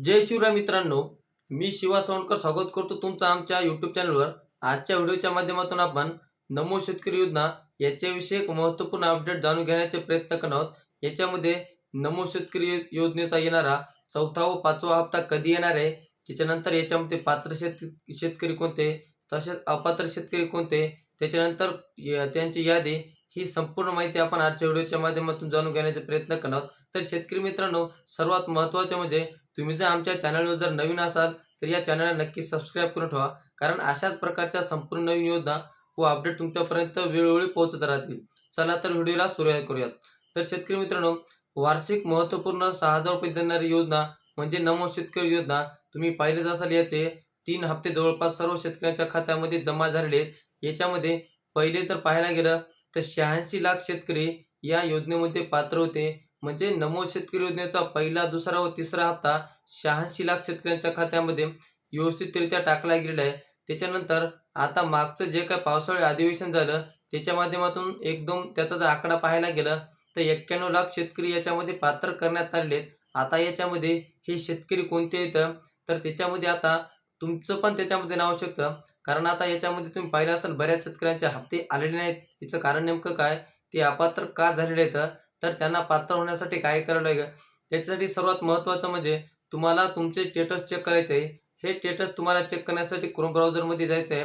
जय शिवराय मित्रांनो मी शिवा सोनकर स्वागत करतो तुमचं आमच्या यूट्यूब चॅनलवर आजच्या व्हिडिओच्या माध्यमातून आपण नमो शेतकरी योजना याच्याविषयी एक महत्त्वपूर्ण अपडेट जाणून घेण्याचे प्रयत्न करणार आहोत. याच्यामध्ये नमो शेतकरी योजनेचा येणारा चौथा व पाचवा हप्ता कधी येणार आहे? त्याच्यानंतर याच्यामध्ये पात्र शेत शेतकरी कोणते? तसेच अपात्र शेतकरी कोणते? त्याच्यानंतर य- त्यांची यादी ही संपूर्ण माहिती आपण आजच्या व्हिडिओच्या माध्यमातून जाणून घेण्याचा प्रयत्न करणार आहोत. तर शेतकरी मित्रांनो सर्वात महत्त्वाचे म्हणजे तुम्ही जर आमच्या चॅनलवर जर नवीन असाल तर या चॅनलला नक्की सबस्क्राईब करून ठेवा. कारण अशाच प्रकारच्या संपूर्ण नवीन योजना व अपडेट तुमच्यापर्यंत वेळोवेळी पोहोचत राहतील. चला तर व्हिडिओला सुरुवात करूयात. तर शेतकरी मित्रांनो वार्षिक महत्त्वपूर्ण सहा हजार रुपये देणारी योजना म्हणजे नमो शेतकरी योजना. तुम्ही पाहिलेच असाल याचे. तीन हप्ते जवळपास सर्व शेतकऱ्यांच्या खात्यामध्ये जमा झालेले आहेत. याच्यामध्ये पहिले जर पाहायला गेलं तर शहाऐंशी लाख शेतकरी या योजनेमध्ये पात्र होते. म्हणजे नमो शेतकरी योजनेचा पहिला दुसरा व तिसरा हप्ता शहाऐंशी लाख शेतकऱ्यांच्या खात्यामध्ये व्यवस्थितरित्या टाकला गेलेला आहे. त्याच्यानंतर आता मागचं जे काय पावसाळी अधिवेशन झालं त्याच्या माध्यमातून एकदम त्याचा जर आकडा पाहायला गेला तर एक्क्याण्णव लाख शेतकरी याच्यामध्ये पात्र करण्यात आलेत आहेत. आता याच्यामध्ये हे शेतकरी कोणते येतं तर त्याच्यामध्ये आता तुमचं पण त्याच्यामध्ये नाव शकतं. कारण आता याच्यामध्ये तुम्ही पाहिलं असाल बऱ्याच शेतकऱ्यांचे हप्ते आलेले नाहीत. याचं कारण नेमकं काय? ते अपात्र का झालेले आहेत? तर त्यांना पात्र होण्यासाठी काय करावं लागेल? त्याच्यासाठी सर्वात महत्त्वाचं म्हणजे तुम्हाला तुमचे स्टेटस चेक करायचे आहे हे स्टेटस तुम्हाला चेक करण्यासाठी क्रोम ब्राउझरमध्ये जायचं आहे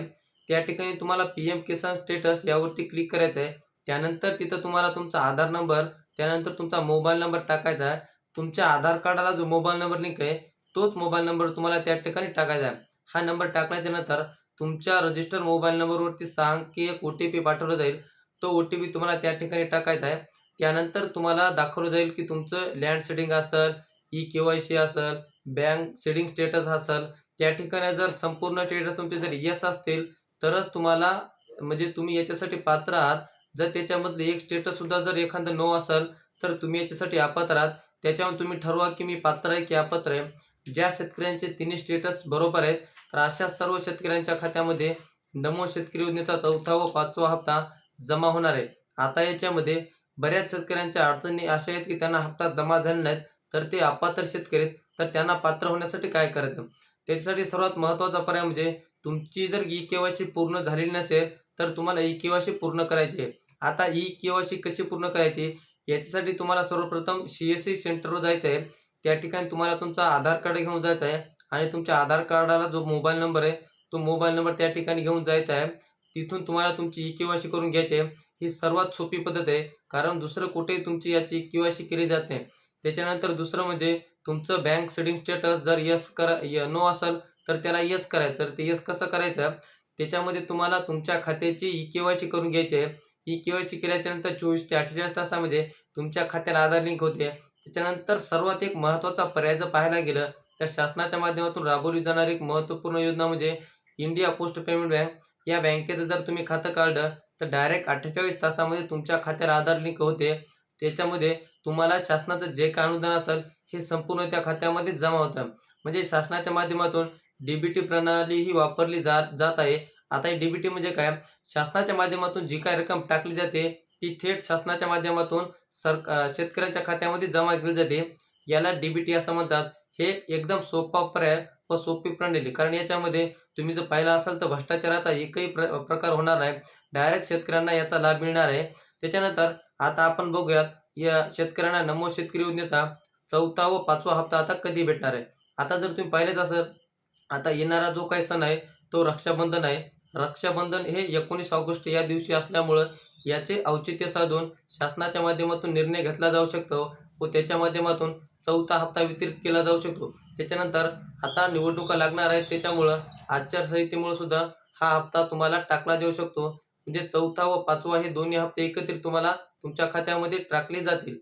त्या ठिकाणी तुम्हाला पी एम किसान स्टेटस यावरती क्लिक करायचं आहे त्यानंतर तिथं तुम्हाला तुमचा आधार नंबर त्यानंतर तुमचा मोबाईल नंबर टाकायचा. आहे तुमच्या आधार कार्डाला जो मोबाईल नंबर लिंक आहे तोच मोबाईल नंबर तुम्हाला त्या ठिकाणी टाकायचा. आहे हा नंबर टाकल्याच्या नंतर तुमच्या रजिस्टर मोबाईल नंबरवरती सांग की एक ओ टी पी पाठवला जाईल. तो ओ टी पी तुम्हाला त्या ठिकाणी टाकायचा आहे. त्यानंतर तुम्हाला दाखवलं जाईल की तुमचं लँड सेटिंग असेल ई के वाय सी असेल बँक सेडिंग स्टेटस असेल त्या ठिकाणी जर संपूर्ण स्टेटस तुमचे जर यस असतील तरच तुम्हाला म्हणजे तुम्ही याच्यासाठी पात्र आहात. जर त्याच्यामधले एक स्टेटससुद्धा जर एखादं नो असेल तर तुम्ही याच्यासाठी अपात्र आहात. त्याच्यावर तुम्ही ठरवा की मी पात्र आहे की अपात्र आहे. ज्या शेतकऱ्यांचे तिन्ही स्टेटस बरोबर आहेत तर अशा सर्व शेतकऱ्यांच्या खात्यामध्ये नमो शेतकरी योजनेचा चौथा व पाचवा हप्ता जमा होणार आहे. आता याच्यामध्ये बऱ्याच शेतकऱ्यांच्या अडचणी अशा आहेत की त्यांना हप्ता जमा झाले नाहीत तर ते अपात्र शेतकरी आहेत. तर त्यांना पात्र होण्यासाठी काय करायचं? त्याच्यासाठी सर्वात महत्त्वाचा पर्याय म्हणजे तुमची जर ई के वाय सी पूर्ण झालेली नसेल तर तुम्हाला ई के वाय सी पूर्ण करायची आहे. आता ई के वाय सी कशी पूर्ण करायची? याच्यासाठी तुम्हाला सर्वप्रथम सी एस सी सेंटरवर जायचं आहे. त्या ठिकाणी तुम्हाला तुमचा आधार कार्ड घेऊन जायचं आहे आणि तुमच्या आधार कार्डाला जो मोबाईल नंबर आहे तो मोबाईल नंबर त्या ठिकाणी घेऊन जायचा आहे. तिथून तुम्हाला तुमची ई के वाय सी करून घ्यायची आहे. ही सर्वात सोपी पद्धत आहे. कारण दुसरं कुठेही तुमची याची के सी केली जात नाही. त्याच्यानंतर दुसरं म्हणजे तुमचं बँक सेडिंग स्टेटस जर यस करा य नो असेल तर त्याला यस करायचं. तर ते यस कसं करायचं? त्याच्यामध्ये तुम्हाला तुमच्या खात्याची ई के वाय सी करून घ्यायची आहे. ई के वाय सी केल्याच्यानंतर चोवीस ते अठ्ठेचाळीस तासामध्ये तुमच्या खात्याला आधार लिंक होते. त्याच्यानंतर सर्वात एक महत्त्वाचा पर्याय जर पाहायला गेलं तर शासनाच्या माध्यमातून राबवली जाणारी एक महत्त्वपूर्ण योजना म्हणजे इंडिया पोस्ट पेमेंट बँक. या बँकेचं जर तुम्ही खातं काढलं तर डायरेक्ट अठ्ठेचाळीस तासामध्ये तुमच्या खात्याला आधार लिंक होते. त्याच्यामध्ये तुम्हाला शासनाचं जे काय अनुदान असेल हे संपूर्ण त्या खात्यामध्ये जमा होतं. म्हणजे शासनाच्या माध्यमातून डी बी टी प्रणाली ही वापरली जात जात आहे. आता ही डी बी टी म्हणजे काय? शासनाच्या माध्यमातून जी काय रक्कम टाकली जाते ती थेट शासनाच्या माध्यमातून सर शेतकऱ्यांच्या खात्यामध्ये जमा केली जाते. याला डी बी टी असं म्हणतात. हे एकदम सोपा पर्याय व सोपी प्रणाली कारण याच्यामध्ये तुम्ही जर पाहिलं असाल तर भ्रष्टाचाराचा एकही प्र प्रकार होणार नाही. डायरेक्ट शेतकऱ्यांना याचा लाभ मिळणार आहे. त्याच्यानंतर आता आपण बघूयात या शेतकऱ्यांना नमो शेतकरी योजनेचा चौथा व पाचवा हप्ता आता कधी भेटणार आहे? आता जर तुम्ही पाहिलेच असेल आता येणारा जो काही सण आहे तो रक्षाबंधन आहे. रक्षाबंधन हे एकोणीस ऑगस्ट या दिवशी असल्यामुळं याचे औचित्य साधून शासनाच्या माध्यमातून निर्णय घेतला जाऊ शकतो व त्याच्या माध्यमातून चौथा हप्ता वितरित केला जाऊ शकतो. त्याच्यानंतर आता निवडणुका लागणार आहेत त्याच्यामुळं आचारसंहितेमुळं सुद्धा हा हप्ता तुम्हाला टाकला जाऊ शकतो. म्हणजे चौथा व पाचवा हे दोन्ही हप्ते एकत्रित तुम्हाला तुमच्या खात्यामध्ये टाकले जातील.